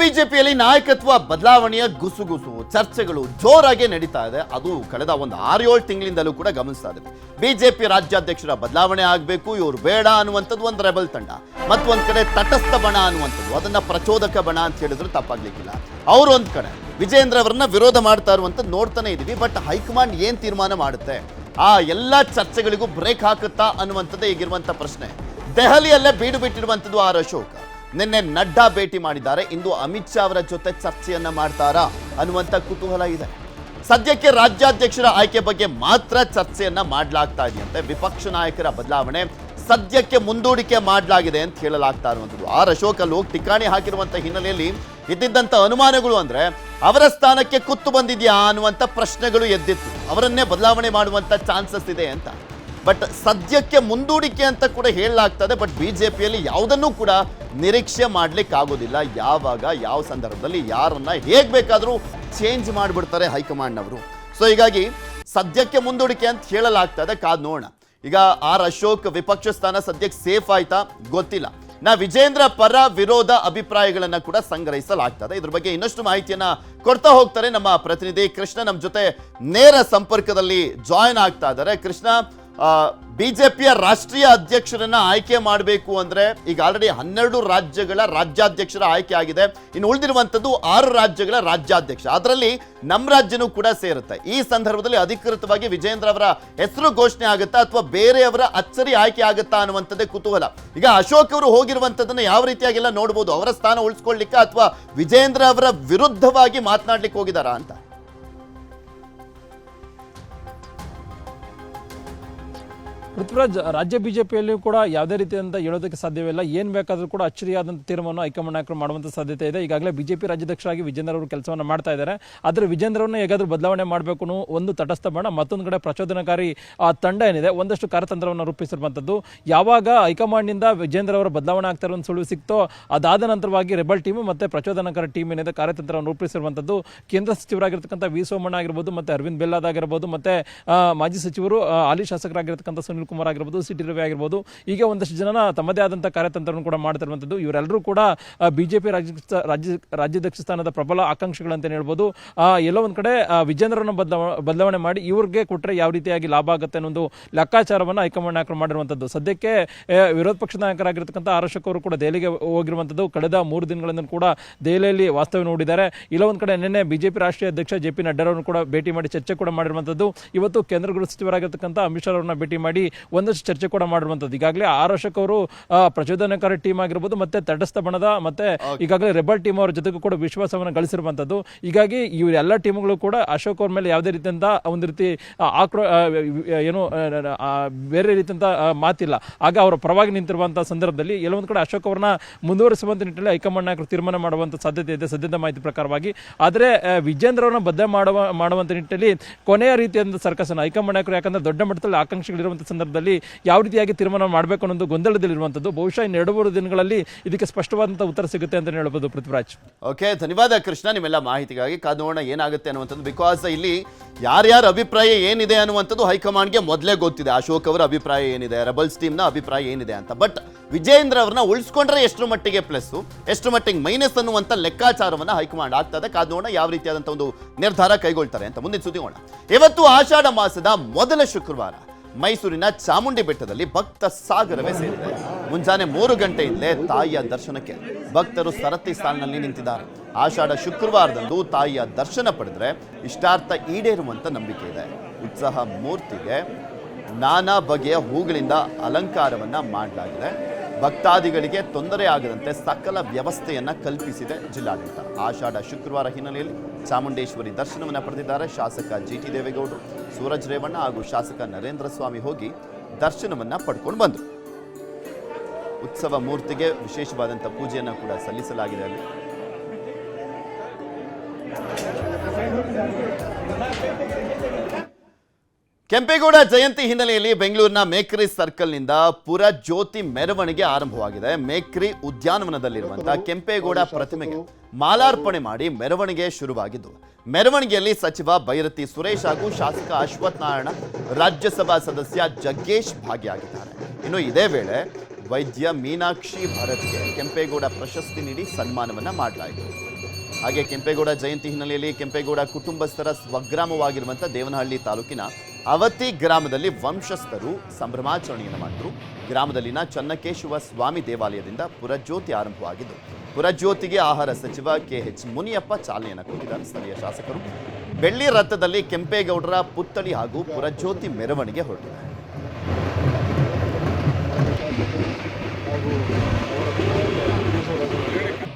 ಬಿಜೆಪಿಯಲ್ಲಿ ನಾಯಕತ್ವ ಬದಲಾವಣೆಯ ಗುಸುಗುಸು, ಚರ್ಚೆಗಳು ಜೋರಾಗಿ ನಡೀತಾ ಇದೆ. ಅದು ಕಳೆದ ಒಂದು ಆರು ಏಳು ತಿಂಗಳಿಂದಲೂ ಕೂಡ ಗಮನಿಸ್ತಾ ಇದೆ. ಬಿಜೆಪಿ ರಾಜ್ಯಾಧ್ಯಕ್ಷರ ಬದಲಾವಣೆ ಆಗಬೇಕು, ಇವರು ಬೇಡ ಅನ್ನುವಂಥದ್ದು ಒಂದು ರೆಬಲ್ ತಂಡ. ಮತ್ತೊಂದು ಕಡೆ ತಟಸ್ಥ ಬಣ ಅನ್ನುವಂಥದ್ದು, ಅದನ್ನ ಪ್ರಚೋದಕ ಬಣ ಅಂತ ಹೇಳಿದ್ರು ತಪ್ಪಾಗ್ಲಿಕ್ಕಿಲ್ಲ. ಅವ್ರು ಒಂದ್ ಕಡೆ, ವಿಜೇಂದ್ರ ಅವರನ್ನ ವಿರೋಧ ಮಾಡ್ತಾ ಇರುವಂಥದ್ದು ನೋಡ್ತಾನೆ ಇದೀವಿ, ಬಟ್ ಹೈಕಮಾಂಡ್ ಏನ್ ತೀರ್ಮಾನ ಮಾಡುತ್ತೆ? ಆ ಎಲ್ಲ ಚರ್ಚೆಗಳಿಗೂ ಬ್ರೇಕ್ ಹಾಕುತ್ತಾ ಅನ್ನುವಂಥದ್ದೇ ಈಗಿರುವಂಥ ಪ್ರಶ್ನೆ. ದೆಹಲಿಯಲ್ಲೇ ಬೀಡು ಬಿಟ್ಟಿರುವಂಥದ್ದು ಆರ್ ಅಶೋಕ್. ನಿನ್ನೆ ನಡ್ಡಾ ಭೇಟಿ ಮಾಡಿದ್ದಾರೆ. ಇಂದು ಅಮಿತ್ ಶಾ ಅವರ ಜೊತೆ ಚರ್ಚೆಯನ್ನ ಮಾಡ್ತಾರಾ ಅನ್ನುವಂಥ ಕುತೂಹಲ ಇದೆ. ಸದ್ಯಕ್ಕೆ ರಾಜ್ಯಾಧ್ಯಕ್ಷರ ಆಯ್ಕೆ ಬಗ್ಗೆ ಮಾತ್ರ ಚರ್ಚೆಯನ್ನ ಮಾಡಲಾಗ್ತಾ ಇದೆಯಂತೆ. ವಿಪಕ್ಷ ನಾಯಕರ ಬದಲಾವಣೆ ಸದ್ಯಕ್ಕೆ ಮುಂದೂಡಿಕೆ ಮಾಡಲಾಗಿದೆ ಅಂತ ಹೇಳಲಾಗ್ತಾ ಇರುವಂಥದ್ದು. ಆರ್ ಅಶೋಕ್ ಅಲ್ಲಿ ಟಿಕಾಣಿ ಹಾಕಿರುವಂಥ ಹಿನ್ನೆಲೆಯಲ್ಲಿ ಇದ್ದಿದ್ದಂಥ ಅನುಮಾನಗಳು ಅಂದ್ರೆ ಅವರ ಸ್ಥಾನಕ್ಕೆ ಕುತ್ತು ಬಂದಿದೆಯಾ ಅನ್ನುವಂಥ ಪ್ರಶ್ನೆಗಳು ಎದ್ದಿತ್ತು. ಅವರನ್ನೇ ಬದಲಾವಣೆ ಮಾಡುವಂಥ ಚಾನ್ಸಸ್ ಇದೆ ಅಂತ. ಬಟ್ ಸದ್ಯಕ್ಕೆ ಮುಂದೂಡಿಕೆ ಅಂತ ಕೂಡ ಹೇಳಲಾಗ್ತದೆ, ಬಟ್ ಬಿಜೆಪಿಯಲ್ಲಿ ಯಾವುದನ್ನೂ ಕೂಡ ನಿರೀಕ್ಷೆ ಮಾಡ್ಲಿಕ್ಕೆ ಆಗೋದಿಲ್ಲ ಯಾವಾಗ, ಯಾವ ಸಂದರ್ಭದಲ್ಲಿ, ಯಾರನ್ನ ಹೇಗೆ ಬೇಕಾದರೂ ಚೇಂಜ್ ಮಾಡಿಬಿಡ್ತಾರೆ ಹೈಕಮಾಂಡ್ನವರು. ಸೊ ಹೀಗಾಗಿ ಸದ್ಯಕ್ಕೆ ಮುಂದೂಡಿಕೆ ಅಂತ ಹೇಳಲಾಗ್ತದೆ, ಕಾದ್ ನೋಡೋಣ. ಈಗ ಆರ್ ಅಶೋಕ್ ವಿಪಕ್ಷ ಸ್ಥಾನ ಸದ್ಯಕ್ಕೆ ಸೇಫ್ ಆಯ್ತಾ? ಗೊತ್ತಿಲ್ಲ. ನಾ ವಿಜೇಂದ್ರ ಪರ ವಿರೋಧ ಅಭಿಪ್ರಾಯಗಳನ್ನು ಕೂಡ ಸಂಗ್ರಹಿಸಲಾಗ್ತದೆ. ಇದ್ರ ಬಗ್ಗೆ ಇನ್ನಷ್ಟು ಮಾಹಿತಿಯನ್ನ ಕೊಡ್ತಾ ಹೋಗ್ತಾರೆ ನಮ್ಮ ಪ್ರತಿನಿಧಿ ಕೃಷ್ಣ. ನಮ್ಮ ಜೊತೆ ನೇರ ಸಂಪರ್ಕದಲ್ಲಿ ಜಾಯಿನ್ ಆಗ್ತಾ ಇದ್ದಾರೆ. ಕೃಷ್ಣ ಬಿಜೆಪಿಯ ರಾಷ್ಟ್ರೀಯ ಅಧ್ಯಕ್ಷರನ್ನ ಆಯ್ಕೆ ಮಾಡಬೇಕು ಅಂದ್ರೆ ಈಗ ಆಲ್ರೆಡಿ ಹನ್ನೆರಡು ರಾಜ್ಯಗಳ ರಾಜ್ಯಾಧ್ಯಕ್ಷರ ಆಯ್ಕೆ ಆಗಿದೆ. ಇನ್ನು ಉಳಿದಿರುವಂತದ್ದು ಆರು ರಾಜ್ಯಗಳ ರಾಜ್ಯಾಧ್ಯಕ್ಷ. ಅದರಲ್ಲಿ ನಮ್ಮ ರಾಜ್ಯನೂ ಕೂಡ ಸೇರುತ್ತೆ. ಈ ಸಂದರ್ಭದಲ್ಲಿ ಅಧಿಕೃತವಾಗಿ ವಿಜೇಂದ್ರ ಅವರ ಹೆಸರು ಘೋಷಣೆ ಆಗುತ್ತಾ ಅಥವಾ ಬೇರೆಯವರ ಅಚ್ಚರಿ ಆಯ್ಕೆ ಆಗುತ್ತಾ ಅನ್ನುವಂಥದ್ದೇ ಕುತೂಹಲ. ಈಗ ಅಶೋಕ್ ಅವರು ಹೋಗಿರುವಂತದನ್ನ ಯಾವ ರೀತಿಯಾಗೆಲ್ಲ ನೋಡ್ಬೋದು? ಅವರ ಸ್ಥಾನ ಉಳಿಸ್ಕೊಳ್ಳಿಕ್ಕೆ ಅಥವಾ ವಿಜೇಂದ್ರ ಅವರ ವಿರುದ್ಧವಾಗಿ ಮಾತನಾಡ್ಲಿಕ್ಕೆ ಹೋಗಿದಾರಾ ಅಂತ? ಪೃಥ್ವಿರಾಜ್ ರಾಜ್ಯ ಬಿಜೆಪಿಯಲ್ಲಿಯೂ ಕೂಡ ಯಾವುದೇ ರೀತಿಯಿಂದ ಹೇಳೋದಕ್ಕೆ ಸಾಧ್ಯವಿಲ್ಲ. ಏನು ಬೇಕಾದರೂ ಕೂಡ ಅಚ್ಚರಿಯಾದಂಥ ತೀರ್ಮಾನ ಹೈಕಮಾಂಡ್ ನಾಯಕರು ಮಾಡುವಂಥ ಸಾಧ್ಯತೆ ಇದೆ. ಈಗಾಗಲೇ ಬಿಜೆಪಿ ರಾಜ್ಯಾಧ್ಯಕ್ಷರಾಗಿ ವಿಜೇಂದ್ರ ಅವರು ಕೆಲಸವನ್ನು ಮಾಡ್ತಾ ಇದ್ದಾರೆ. ಆದರೆ ವಿಜೇಂದ್ರವನ್ನು ಹೇಗಾದರೂ ಬದಲಾವಣೆ ಮಾಡಬೇಕು ಒಂದು ತಟಸ್ಥ ಬಣ ಮತ್ತೊಂದು ಕಡೆ ಪ್ರಚೋದನಕಾರಿ, ಆ, ತಂಡ ಏನಿದೆ, ಒಂದಷ್ಟು ಕಾರ್ಯತಂತ್ರವನ್ನು ರೂಪಿಸಿರುವಂಥದ್ದು. ಯಾವಾಗ ಹೈಕಮಾಂಡ್ನಿಂದ ವಿಜೇಂದ್ರ ಅವರು ಬದಲಾವಣೆ ಆಗ್ತಾ ಒಂದು ಸುಳಿವು ಸಿಕ್ತೋ, ಅದಾದ ನಂತರವಾಗಿ ರೆಬಲ್ ಟೀಮ್ ಮತ್ತು ಪ್ರಚೋದನಕಾರಿ ಟೀಮ್ ಏನಿದೆ, ಕಾರ್ಯತಂತ್ರವನ್ನು ರೂಪಿಸಿರುವಂಥದ್ದು. ಕೇಂದ್ರ ಸಚಿವರಾಗಿರ್ತಕ್ಕಂಥ ವಿ ಸೋಮಣ್ಣ ಆಗಿರ್ಬೋದು, ಮತ್ತು ಅರವಿಂದ್ ಬೆಲ್ಲಾದ್ ಆಗಿರ್ಬೋದು, ಮತ್ತು ಮಾಜಿ ಸಚಿವರು ಹಾಲಿ ಶಾಸಕರಾಗಿರ್ತಕ್ಕಂಥ ಕುಮಾರ್ ಆಗಿರ್ಬೋದು, ಸಿಟಿ ರವಿ ಆಗಿರ್ಬೋದು, ಹೀಗೆ ಒಂದಷ್ಟು ಜನ ತಮ್ಮದೇ ಆದಂತಹ ಕಾರ್ಯತಂತ್ರವನ್ನು ಕೂಡ ಮಾಡ್ತಿರುವಂಥದ್ದು ಇವರೆಲ್ಲರೂ ಕೂಡ ಬಿಜೆಪಿ ರಾಜ್ಯ ರಾಜ್ಯ, ರಾಜ್ಯಾಧ್ಯಕ್ಷ ಸ್ಥಾನದ ಪ್ರಬಲ ಆಕಾಂಕ್ಷಿಗಳಂತ ಹೇಳ್ಬೋದು. ಎಲ್ಲೋ ಒಂದ್ ಕಡೆ ವಿಜೇಂದ್ರನ ಬದಲಾವ- ಬದಲಾವಣೆ ಮಾಡಿ ಇವ್ರಿಗೆ ಕೊಟ್ಟರೆ ಯಾವ ರೀತಿಯಾಗಿ ಲಾಭ ಆಗುತ್ತೆ ಅನ್ನೋ ಒಂದು ಲೆಕ್ಕಾಚಾರವನ್ನು ಹೈಕಮಾಂಡ್ ನಾಯಕರು ಮಾಡಿರುವಂಥದ್ದು ಸದ್ಯಕ್ಕೆ ವಿರೋಧ ಪಕ್ಷ ನಾಯಕರಾಗಿರ್ತಕ್ಕಂಥ ಆರ್ ಅಶೋಕ್ ಅವರು ಕೂಡ ದೆಹಲಿಗೆ ಹೋಗಿರುವಂಥದ್ದು ಕಳೆದ ಮೂರು ದಿನಗಳಿಂದ ಕೂಡ ದೆಹಲಿಯಲ್ಲಿ ವಾಸ್ತವ್ಯ ನೋಡಿದ್ದಾರೆ. ಇಲ್ಲ ಒಂದು ಕಡೆ ನಿನ್ನೆ ಬಿಜೆಪಿ ರಾಷ್ಟ್ರೀಯ ಅಧ್ಯಕ್ಷ ಜೆ ಪಿ ನಡ್ಡಾರನ್ನು ಕೂಡ ಭೇಟಿ ಮಾಡಿ ಚರ್ಚೆ ಕೂಡ ಮಾಡಿರುವಂಥದ್ದು ಇವತ್ತು ಕೇಂದ್ರ ಗೃಹ ಸಚಿವರಾಗಿರ್ತಕ್ಕಂಥ ಅಮಿತ್ ಶಾ ಅವರನ್ನ ಭೇಟಿ ಮಾಡಿ ಒಂದಷ್ಟು ಚರ್ಚೆ ಕೂಡ ಮಾಡಿರುವಂತದ್ದು ಈಗಾಗಲೇ ಆರ್ ಅಶೋಕ್ ಅವರು ಪ್ರಚೋದನಕಾರಿ ಟೀಮ್ ಆಗಿರ್ಬೋದು ಮತ್ತೆ ತಟಸ್ಥ ಬಣದ ಮತ್ತೆ ಈಗಾಗಲೇ ರೆಬಲ್ ಟೀಮ್ ಅವರ ಜೊತೆಗೂ ಕೂಡ ವಿಶ್ವಾಸವನ್ನು ಗಳಿಸಿರುವಂಥದ್ದು. ಹೀಗಾಗಿ ಇವರೆಲ್ಲ ಟೀಮ್ಗಳು ಕೂಡ ಅಶೋಕ್ ಅವ್ರ ಮೇಲೆ ಯಾವುದೇ ರೀತಿಯಿಂದ ಒಂದು ರೀತಿ ಆಕ್ರೋ ಏನು ಬೇರೆ ರೀತಿಯಂತ ಮಾತಿಲ್ಲ. ಆಗ ಅವರ ಪರವಾಗಿ ನಿಂತಿರುವಂತಹ ಸಂದರ್ಭದಲ್ಲಿ ಎಲ್ಲೊಂದು ಕಡೆ ಅಶೋಕ್ ಅವರನ್ನ ಮುಂದುವರಿಸುವಂತ ನಿಟ್ಟಿನಲ್ಲಿ ಹೈಕಮಾಂಡ್ ನಾಯಕರು ತೀರ್ಮಾನ ಮಾಡುವಂತ ಸಾಧ್ಯತೆ ಇದೆ ಸದ್ಯದ ಮಾಹಿತಿ ಪ್ರಕಾರವಾಗಿ. ಆದರೆ ವಿಜೇಂದ್ರ ಅವರನ್ನ ಬದ್ಧ ಮಾಡುವ ಮಾಡುವಂತ ನಿಟ್ಟಿನಲ್ಲಿ ಕೊನೆಯ ರೀತಿಯಾದ ಸರ್ಕಸನ್ನು ಹೈಕಮಾಂಡ್ ನಾಯಕರು ಯಾಕಂದ್ರೆ ದೊಡ್ಡ ಮಟ್ಟದಲ್ಲಿ ಆಕಾಂಕ್ಷೆಗಳಿರುವಂತಹ ಸಂದರ್ಭದಲ್ಲಿ ಯಾವ ರೀತಿಯಾಗಿ ತೀರ್ಮಾನ ಮಾಡಬೇಕು ಅನ್ನೋದು ಗೊಂದಲದಲ್ಲಿರುವಂಥದ್ದು ಬಹುಶಃ ಎರಡು, ಮೂರು ದಿನಗಳಲ್ಲಿ ಇದಕ್ಕೆ ಸ್ಪಷ್ಟವಾದಂಥ ಉತ್ತರ ಸಿಗುತ್ತೆ ಅಂತ ಹೇಳ್ಬೋದು ಪೃಥ್ವಿರಾಜ್. ಓಕೆ, ಧನ್ಯವಾದ ಕೃಷ್ಣ, ನಿಮ್ಮೆಲ್ಲ ಮಾಹಿತಿಗಾಗಿ ಕಾದು ಏನಾಗುತ್ತೆ ಅನ್ನುವಂಥದ್ದು. ಬಿಕಾಸ್ ಇಲ್ಲಿ ಯಾರ್ಯಾರ ಅಭಿಪ್ರಾಯ ಏನಿದೆ ಅನ್ನುವಂಥದ್ದು ಹೈಕಮಾಂಡ್ಗೆ ಮೊದಲೇ ಗೊತ್ತಿದೆ. ಅಶೋಕ್ ಅವರ ಅಭಿಪ್ರಾಯ ಏನಿದೆ, ರಬಲ್ಸ್ ಟೀಮ್ನ ಅಭಿಪ್ರಾಯ ಏನಿದೆ ಅಂತ. ಬಟ್ ವಿಜೇಂದ್ರ ಅವ್ರನ್ನ ಉಳಿಸ್ಕೊಂಡ್ರೆ ಎಷ್ಟು ಮಟ್ಟಿಗೆ ಪ್ಲಸ್ ಎಷ್ಟು ಮಟ್ಟಿಗೆ ಮೈನಸ್ ಅನ್ನುವಂಥ ಲೆಕ್ಕಾಚಾರವನ್ನು ಹೈಕಮಾಂಡ್ ಆಗ್ತದೆ. ಕಾದೋಣ ಯಾವ ರೀತಿಯಾದಂಥ ಒಂದು ನಿರ್ಧಾರ ಕೈಗೊಳ್ತಾರೆ ಅಂತ. ಮುಂದಿನ ಸುದ್ದಿ ನೋಡೋಣ. ಇವತ್ತು ಆಷಾಢ ಮಾಸದ ಮೊದಲ ಶುಕ್ರವಾರ. ಮೈಸೂರಿನ ಚಾಮುಂಡಿ ಬೆಟ್ಟದಲ್ಲಿ ಭಕ್ತ ಸಾಗರವೇ ಸೇರಿದೆ. ಮುಂಜಾನೆ ಮೂರು ಗಂಟೆಯಿಂದಲೇ ತಾಯಿಯ ದರ್ಶನಕ್ಕೆ ಭಕ್ತರು ಸರತಿ ಸಾಲಿನಲ್ಲಿ ನಿಂತಿದ್ದಾರೆ. ಆಷಾಢ ಶುಕ್ರವಾರದಂದು ತಾಯಿಯ ದರ್ಶನ ಪಡೆದ್ರೆ ಇಷ್ಟಾರ್ಥ ಈಡೇರುವಂತ ನಂಬಿಕೆ ಇದೆ. ಉತ್ಸಾಹ ಮೂರ್ತಿಗೆ ನಾನಾ ಬಗೆಯ ಹೂಗಳಿಂದ ಅಲಂಕಾರವನ್ನ ಮಾಡಲಾಗಿದೆ. ಭಕ್ತಾದಿಗಳಿಗೆ ತೊಂದರೆ ಆಗದಂತೆ ಸಕಲ ವ್ಯವಸ್ಥೆಯನ್ನು ಕಲ್ಪಿಸಿದೆ ಜಿಲ್ಲಾಡಳಿತ. ಆಷಾಢ ಶುಕ್ರವಾರ ಹಿನ್ನೆಲೆಯಲ್ಲಿ ಚಾಮುಂಡೇಶ್ವರಿ ದರ್ಶನವನ್ನು ಪಡೆದಿದ್ದಾರೆ ಶಾಸಕ ಜಿ ಟಿ ದೇವೇಗೌಡರು. ಸೂರಜ್ ರೇವಣ್ಣ ಹಾಗೂ ಶಾಸಕ ನರೇಂದ್ರ ಸ್ವಾಮಿ ಹೋಗಿ ದರ್ಶನವನ್ನು ಪಡ್ಕೊಂಡು ಬಂದರು. ಉತ್ಸವ ಮೂರ್ತಿಗೆ ವಿಶೇಷವಾದಂಥ ಪೂಜೆಯನ್ನು ಕೂಡ ಸಲ್ಲಿಸಲಾಗಿದೆ ಅಲ್ಲಿ. ಕೆಂಪೇಗೌಡ ಜಯಂತಿ ಹಿನ್ನೆಲೆಯಲ್ಲಿ ಬೆಂಗಳೂರಿನ ಮೇಕ್ರಿ ಸರ್ಕಲ್ನಿಂದ ಪುರ ಜ್ಯೋತಿ ಮೆರವಣಿಗೆ ಆರಂಭವಾಗಿದೆ. ಮೇಕ್ರಿ ಉದ್ಯಾನವನದಲ್ಲಿರುವಂತಹ ಕೆಂಪೇಗೌಡ ಪ್ರತಿಮೆಗೆ ಮಾಲಾರ್ಪಣೆ ಮಾಡಿ ಮೆರವಣಿಗೆ ಶುರುವಾಗಿದ್ದು, ಮೆರವಣಿಗೆಯಲ್ಲಿ ಸಚಿವ ಭೈರತಿ ಸುರೇಶ್ ಹಾಗೂ ಶಾಸಕ ಅಶ್ವಥ್ ರಾಜ್ಯಸಭಾ ಸದಸ್ಯ ಜಗ್ಗೇಶ್ ಭಾಗಿಯಾಗಿದ್ದಾರೆ. ಇನ್ನು ಇದೇ ವೇಳೆ ವೈದ್ಯ ಮೀನಾಕ್ಷಿ ಭರತ್ಗೆ ಕೆಂಪೇಗೌಡ ಪ್ರಶಸ್ತಿ ನೀಡಿ ಸನ್ಮಾನವನ್ನ ಮಾಡಲಾಯಿತು. ಹಾಗೆ ಕೆಂಪೇಗೌಡ ಜಯಂತಿ ಹಿನ್ನೆಲೆಯಲ್ಲಿ ಕೆಂಪೇಗೌಡ ಕುಟುಂಬಸ್ಥರ ಸ್ವಗ್ರಾಮವಾಗಿರುವಂಥ ದೇವನಹಳ್ಳಿ ತಾಲೂಕಿನ ಅವತಿ ಗ್ರಾಮದಲ್ಲಿ ವಂಶಸ್ಥರು ಸಂಭ್ರಮಾಚರಣೆಯನ್ನು ಮಾಡಿದ್ರು. ಗ್ರಾಮದಲ್ಲಿನ ಚನ್ನಕೇಶವ ಸ್ವಾಮಿ ದೇವಾಲಯದಿಂದ ಪುರಜ್ಯೋತಿ ಆರಂಭವಾಗಿದ್ದು, ಪುರಜ್ಯೋತಿಗೆ ಆಹಾರ ಸಚಿವ ಕೆ ಎಚ್ ಮುನಿಯಪ್ಪ ಚಾಲನೆಯನ್ನು ಕೊಟ್ಟಿದ್ದಾರೆ ಸ್ಥಳೀಯ ಶಾಸಕರು. ಬೆಳ್ಳಿ ರಥದಲ್ಲಿ ಕೆಂಪೇಗೌಡರ ಪುತ್ಥಳಿ ಹಾಗೂ ಪುರಜ್ಯೋತಿ ಮೆರವಣಿಗೆ ಹೊರಟಿದೆ.